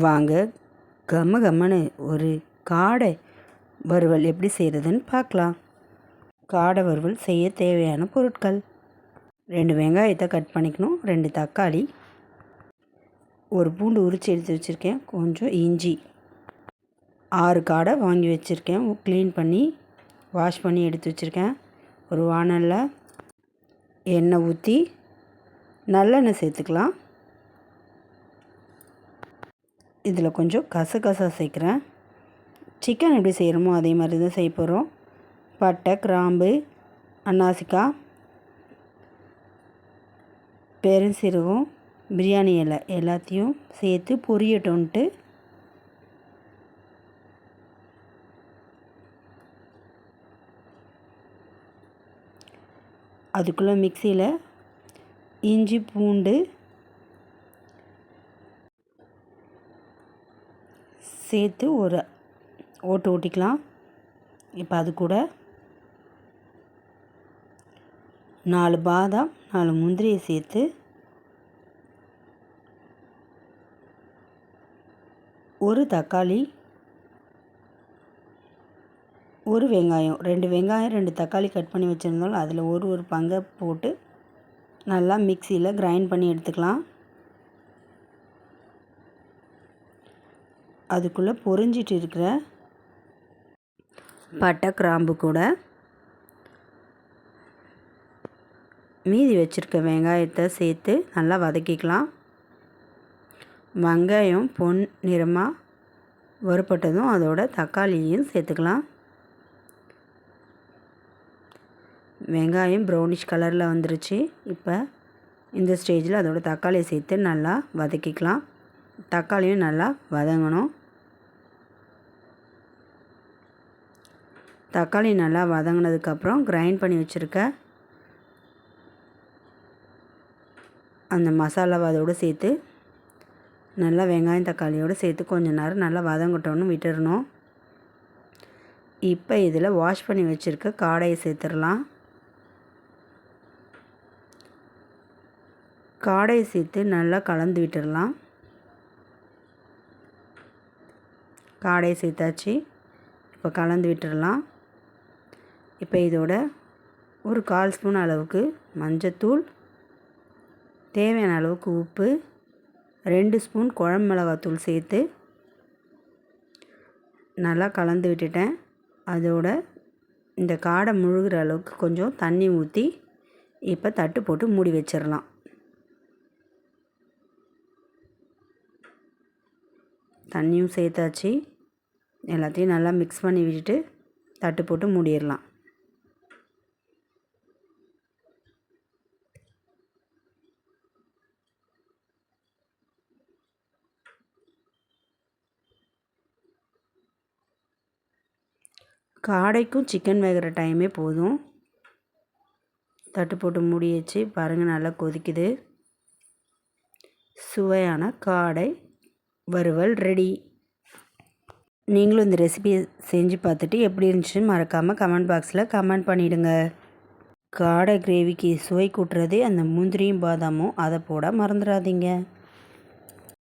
வாங்க. கம்ம கம்மனு ஒரு காடை வறுவல் எப்படி செய்கிறதுன்னு பார்க்கலாம். காடை வறுவல் செய்ய தேவையான பொருட்கள். ரெண்டு வெங்காயத்தை கட் பண்ணிக்கணும். ரெண்டு தக்காளி. ஒரு பூண்டு உரித்து எடுத்து வச்சுருக்கேன். கொஞ்சம் இஞ்சி. ஆறு காடை வாங்கி வச்சுருக்கேன். க்ளீன் பண்ணி வாஷ் பண்ணி எடுத்து வச்சுருக்கேன். ஒரு வானலில் எண்ணெய் ஊற்றி நல்லெண்ணெய் சேர்த்துக்கலாம். இதில் கொஞ்சம் கசகசா சேர்க்குறேன். சிக்கன் எப்படி செய்கிறோமோ அதே மாதிரி தான் செய்ய போகிறோம். பட்டை கிராம்பு அன்னாசிக்கா பெருஞ்சீரகம் பிரியாணி இலை எல்லாத்தையும் சேர்த்து பொரியட்டோன்ட்டு அதுக்குள்ளே மிக்சியில் இஞ்சி பூண்டு சேர்த்து ஒரு ஓட்டு ஓட்டிக்கலாம். இப்போ அது கூட நாலு பாதாம் நாலு முந்திரியை சேர்த்து ஒரு தக்காளி ஒரு வெங்காயம். ரெண்டு வெங்காயம் ரெண்டு தக்காளி கட் பண்ணி வச்சுருந்தாலும் அதில் ஒரு ஒரு பங்கை போட்டு நல்லா மிக்சியில் கிரைண்ட் பண்ணி எடுத்துக்கலாம். அதுக்குள்ளே பொரிஞ்சிட்டு இருக்கிற பட்டை கிராம்பு கூட மீதி வச்சுருக்க வெங்காயத்தை சேர்த்து நல்லா வதக்கிக்கலாம். வெங்காயம் பொன் நிறமாக வறுப்பட்டதும் அதோட தக்காளியையும் சேர்த்துக்கலாம். வெங்காயம் ப்ரௌனிஷ் கலரில் வந்துருச்சு. இப்போ இந்த ஸ்டேஜில் அதோட தக்காளியை சேர்த்து நல்லா வதக்கிக்கலாம். தக்காளியும் நல்லா வதங்கணும். தக்காளி நல்லா வதங்கினதுக்கப்புறம் கிரைண்ட் பண்ணி வச்சுருக்க அந்த மசாலாவை அதோடு சேர்த்து நல்லா வெங்காயம் தக்காளியோடு சேர்த்து கொஞ்சம் நேரம் நல்லா வதங்கட்டோன்னு விட்டுறணும். இப்போ இதில் வாஷ் பண்ணி வச்சுருக்க காடையை சேர்த்துடலாம். காடையை சேர்த்து நல்லா கலந்து விட்டுடலாம். காடையை சேர்த்தாச்சு. இப்போ கலந்து விட்டுடலாம். இப்போ இதோட ஒரு கால் ஸ்பூன் அளவுக்கு மஞ்சத்தூள் தேவையான அளவுக்கு உப்பு ரெண்டு ஸ்பூன் குழம்பு மிளகாத்தூள் சேர்த்து நல்லா கலந்து விட்டுட்டேன். அதோட இந்த காடை முழுகிற அளவுக்கு கொஞ்சம் தண்ணி ஊற்றி இப்போ தட்டு போட்டு மூடி வச்சிடலாம். தண்ணியும் சேர்த்தாச்சு. எல்லாத்தையும் நல்லா மிக்ஸ் பண்ணி விட்டுட்டு தட்டு போட்டு மூடிடலாம். காடைக்கும் சிக்கன் வேகிற டைமே போதும். தட்டு போட்டு மூடி வச்சு பாருங்கள் நல்லா கொதிக்குது. சுவையான காடை வறுவல் ரெடி நீங்களும் இந்த ரெசிபியை செஞ்சு பார்த்துட்டு எப்படி இருந்துச்சுன்னு மறக்காமல் கமெண்ட் பாக்ஸில் கமெண்ட் பண்ணிவிடுங்க காடை கிரேவிக்கு சுவை கூட்டுறதே அந்த முந்திரியும் பாதாமும் அதை போட மறந்துடாதீங்க.